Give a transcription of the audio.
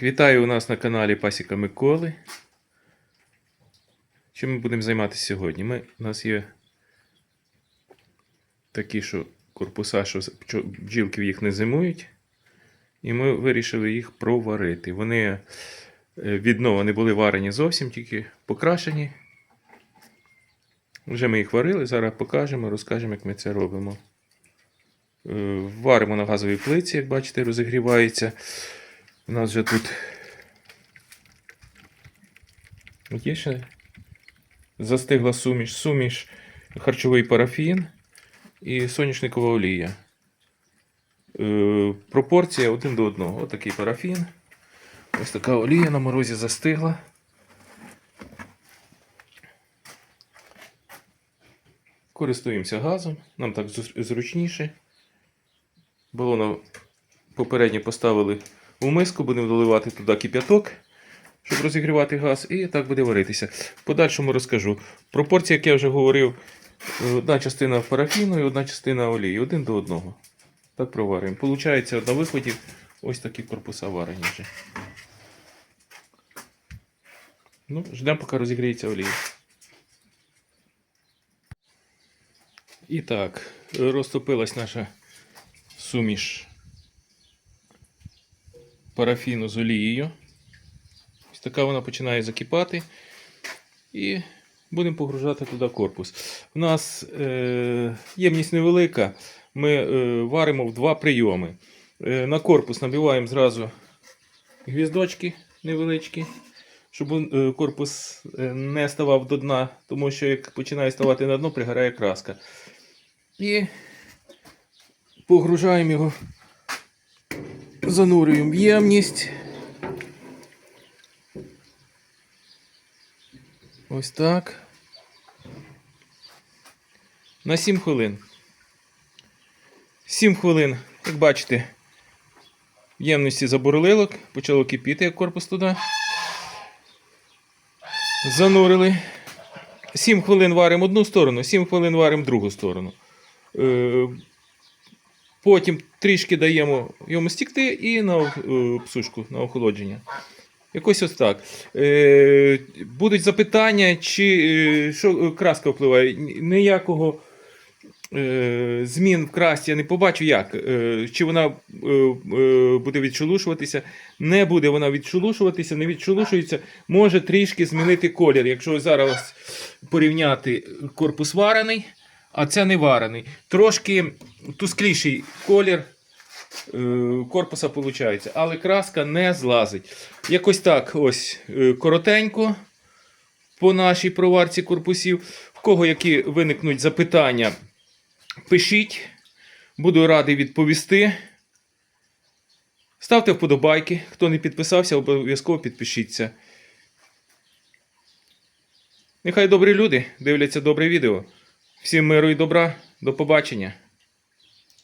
Вітаю у нас на каналі Пасіка Миколи. Чим ми будемо займатися сьогодні? Ми, у нас є такі, що корпуса, що бджілки їх не зимують. І ми вирішили їх проварити. Вони е, від дно не були варені зовсім, тільки покрашені. Вже ми їх варили, зараз покажемо, розкажемо, як ми це робимо. Е, Варимо на газовій плиці, як бачите, розігрівається. У нас вже тут є ще застигла суміш, суміш харчовий парафін і соняшникова олія. Е, пропорція один до одного. Ось такий парафін. Ось така олія на морозі застигла. Користуємося газом, нам так зручніше. Балона попередньо поставили у миску, будемо доливати туди кип'яток, щоб розігрівати газ, і так буде варитися. Подальшому розкажу. Пропорція, як я вже говорив, одна частина парафіну і одна частина олії, один до одного. Так проварюємо. Получається на виході ось такі корпуса варені вже. Ну, ждемо, поки розігріється олія. І так, розтопилась наша суміш парафіну з олією. Ось така вона починає закипати. І будемо погружати туди корпус. У нас е, ємність невелика. Ми е, варимо в два прийоми. Е, на корпус набиваємо зразу гвіздочки невеличкі, щоб е, корпус е, не ставав до дна, тому що як починає ставати на дно, пригорає краска. І погружаємо його занурюємо в ємність. Ось так. На 7 хвилин. 7 хвилин, як бачите, в ємності забурлило, почало кипіти, як корпус туди. Занурили. 7 хвилин варимо одну сторону, 7 хвилин варимо другу сторону. Потім трішки даємо йому стікти і на е, псушку, на охолодження. Якось ось так. Е, будуть запитання, чи е, що краска впливає. Ніякого змін в красті я не побачу, як. Чи вона буде відшелушуватися. Не буде вона відшелушуватися, не відшелушується. Може трішки змінити колір. Якщо зараз порівняти корпус варений, а це не варений. Трошки тускліший колір е, корпуса виходить, але краска не злазить. Якось так, ось е, коротенько по нашій проварці корпусів. В кого які виникнуть запитання, пишіть. Буду радий відповісти. Ставте вподобайки. Хто не підписався, обов'язково підпишіться. Нехай добрі люди дивляться добре відео. Всім миру і добра. До побачення.